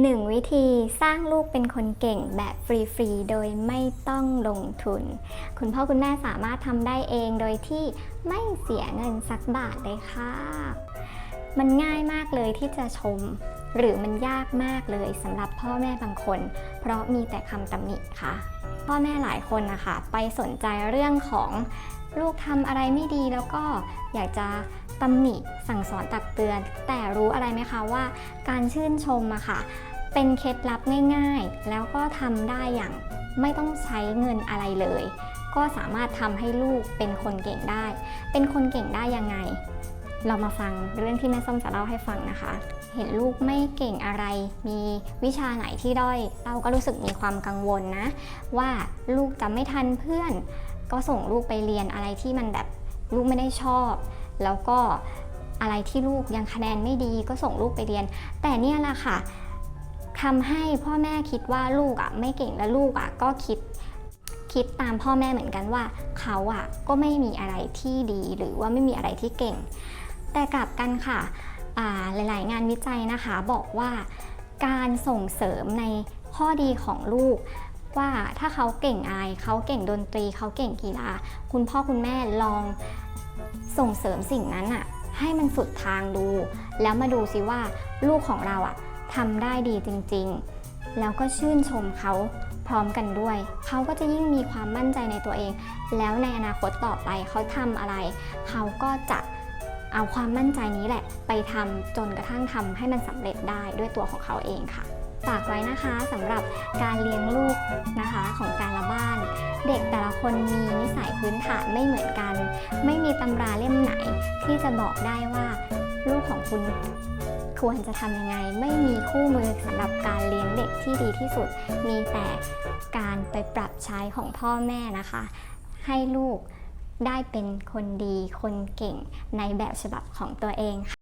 1 วิธีสร้างลูกเป็นคนเก่งแบบฟรีๆ โดยไม่ต้องลงทุน คุณพ่อคุณแม่สามารถทำได้เองโดยที่ไม่เสียเงินสักบาทเลยค่ะ มันง่ายมากเลยที่จะชม หรือมันยากมากเลยสำหรับพ่อแม่บางคน เพราะมีแต่คำตำหนิค่ะ พ่อแม่หลายคนนะคะไปสนใจเรื่องของลูกทำอะไรไม่ดีแล้วก็อยากจะตำหนิสั่งสอนตักเตือน แต่รู้อะไรไหมคะว่า การชื่นชมอะค่ะ เป็นเคล็ดลับง่ายๆ แล้วก็ทำได้อย่างไม่ต้องใช้เงินอะไรเลย ก็สามารถทำให้ลูกเป็นคนเก่งได้ เป็นคนเก่งได้ยังไง เรามาฟังเรื่องที่แม่ส้มจะเล่าให้ฟังนะคะ เห็นลูกไม่เก่งอะไร มีวิชาไหนที่ด้อย เราก็รู้สึกมีความกังวลนะ ว่าลูกจะไม่ทันเพื่อน ก็ส่งลูกไปเรียนอะไรที่มันแบบลูกไม่ได้ชอบ แล้วก็อะไรที่ลูกยังคะแนนไม่ดีก็ส่งลูกไปเรียน แต่เนี่ยแหละค่ะทำให้พ่อแม่คิดว่าลูกอะไม่เก่งและลูกอะก็คิดคิดตามพ่อแม่เหมือนกันว่าเขาอะก็ไม่มีอะไรที่ดีหรือว่าไม่มีอะไรที่เก่ง แต่กลับกันค่ะหลายๆ งานวิจัยนะคะบอกว่าการส่งเสริมในข้อดีของลูก ว่าถ้าเขาเก่งอะไรเขาเก่งดนตรี เขาเก่งกีฬา คุณพ่อคุณแม่ลองส่งเสริมสิ่งนั้นอะให้มันสุดทางดู แล้วมาดูซิว่าลูกของเราอะทำได้ดีจริง ๆ แล้วก็ชื่นชมเขาพร้อมกันด้วย เขาก็จะยิ่งมีความมั่นใจในตัวเอง แล้วในอนาคตต่อไปเขาทำอะไร เขาก็จะ เอาความมั่นใจนี้แหละ ไปทำจนกระทั่งทำให้มันสำเร็จได้ด้วยตัวของเขาเองค่ะฝากไว้นะคะสำหรับการเลี้ยงลูกนะคะของแต่ละบ้าน เด็กแต่ละคนมีนิสัยพื้นฐานไม่เหมือนกัน ไม่มีตำราเล่มไหน ที่จะบอกได้ว่าลูกของคุณควรจะทำยังไง ไม่มีคู่มือสำหรับการเลี้ยงเด็กที่ดีที่สุด มีแต่การไปปรับใช้ของพ่อแม่นะคะ ให้ลูก ได้เป็นคนดีคนเก่งในแบบฉบับของตัวเองค่ะ